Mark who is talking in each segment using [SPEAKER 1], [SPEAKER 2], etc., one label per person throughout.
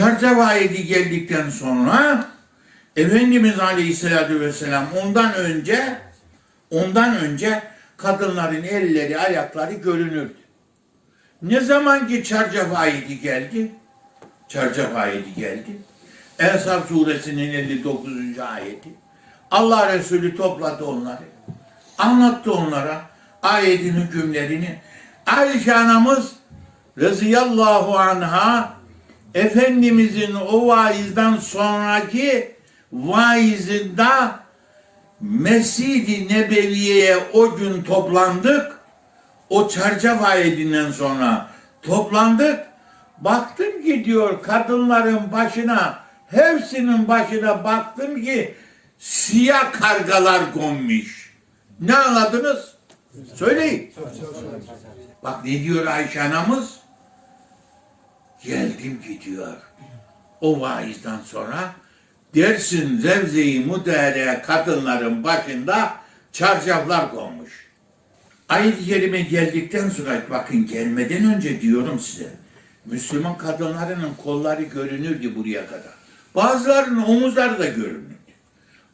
[SPEAKER 1] çarşaf ayeti geldikten sonra Efendimiz Aleyhisselatü Vesselam ondan önce ondan önce kadınların elleri ayakları görünürdü. Ne zaman ki çarşaf ayeti geldi çarşaf ayeti geldi. Ensar suresinin 59. ayeti. Allah Resulü topladı onları. Anlattı onlara ayetin hükümlerini. Ayşe anamız radıyallahu anha Efendimizin o vaizden sonraki vaizinde Mescid-i Nebeviye'ye o gün toplandık. O çarşaf ayetinden sonra toplandık. Baktım ki diyor kadınların başına, hepsinin başına baktım ki siyah kargalar konmuş. Ne anladınız? Söyleyin. Bak ne diyor Ayşe anamız? Geldim ki diyor. O vaizden sonra dersin Revze-i kadınların başında çarşaflar konmuş. Ayet-i geldikten sonra bakın gelmeden önce diyorum size. Müslüman kadınlarının kolları görünürdü buraya kadar. Bazılarının omuzları da görünürdü.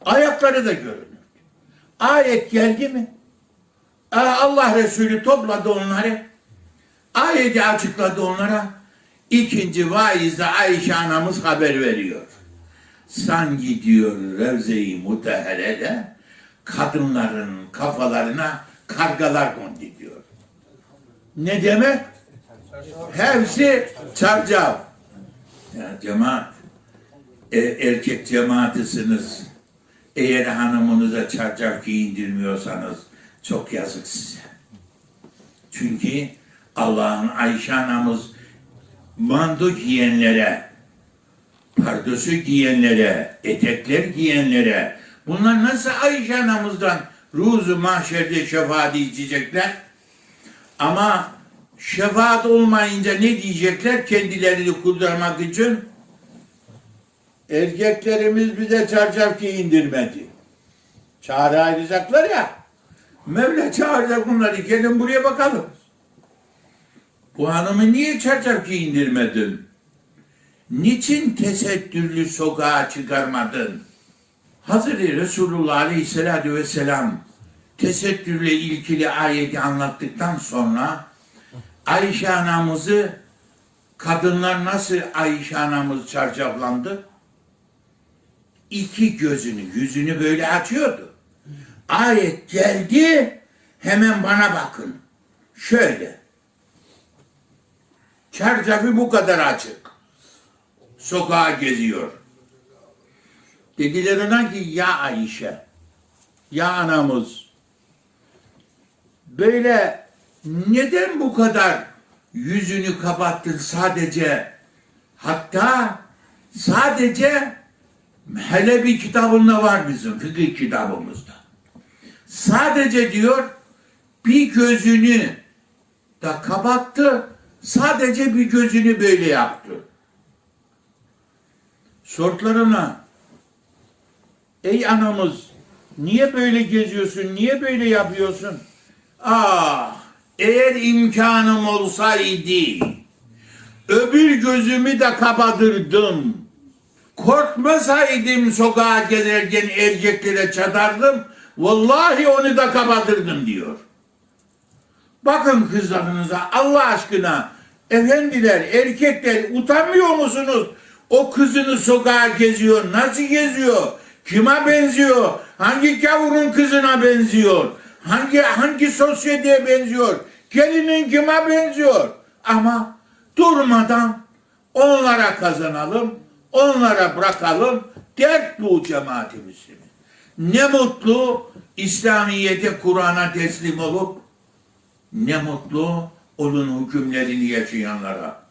[SPEAKER 1] Ayakları da görünürdü. Ayet geldi mi? Allah Resulü topladı onları. Ayeti açıkladı onlara. İkinci vaizde Ayşe anamız haber veriyor. Sanki diyor Revze-i Mutehere'de kadınların kafalarına kargalar kondu diyor. Ne demek? Hepsi çarşaf. Ya cemaat, e, erkek cemaatisiniz. Eğer hanımınıza çarşaf giyindirmiyorsanız çok yazık size. Çünkü Allah'ın Ayşe anamız mando giyenlere, pardosu giyenlere, etekler giyenlere, bunlar nasıl Ayşe anamızdan ruzu mahşerde şefaat içecekler? Ama şefaat olmayınca ne diyecekler? Kendilerini kurtarmak için erkeklerimiz bize çarşaf giyindirmedi. Çağrı ayrılacaklar ya. Mevla çağıracak bunları. Gelin buraya bakalım. Bu hanımı niye çarşaf giyindirmedin? Niçin tesettürlü sokağa çıkarmadın? Hazreti Resulullah Aleyhisselatü Vesselam tesettürle ilgili ayeti anlattıktan sonra Ayşe anamızı kadınlar nasıl Ayşe anamız çarşaflandı? İki gözünü, yüzünü böyle açıyordu. Ayet geldi, hemen bana bakın. Şöyle. Çarşafı bu kadar açık. Sokağa geziyor. Dediler ona ki ya Ayşe, ya anamız, böyle neden bu kadar yüzünü kapattın sadece hatta sadece Helebi kitabında var bizim fıkıh kitabımızda. Sadece diyor bir gözünü da kapattı sadece bir gözünü böyle yaptı. Sordular ona ey anamız niye böyle geziyorsun niye böyle yapıyorsun? Ah eğer imkanım olsaydı öbür gözümü de kapatırdım. Korkmasaydım sokağa gezerken erkeklere çatardım. Vallahi onu da kapatırdım diyor. Bakın kızlarınıza Allah aşkına efendiler erkekler utanmıyor musunuz? O kızını sokağa geziyor. Nasıl geziyor? Kime benziyor? Hangi gavurun kızına benziyor? Hangi hangi sosyeteye benziyor? Gelinin kime benziyor? Ama durmadan onlara kazanalım, onlara bırakalım. Dert bu cemaati Müslümin. Ne mutlu İslamiyet'e, Kur'an'a teslim olup ne mutlu onun hükümlerini yaşayanlara.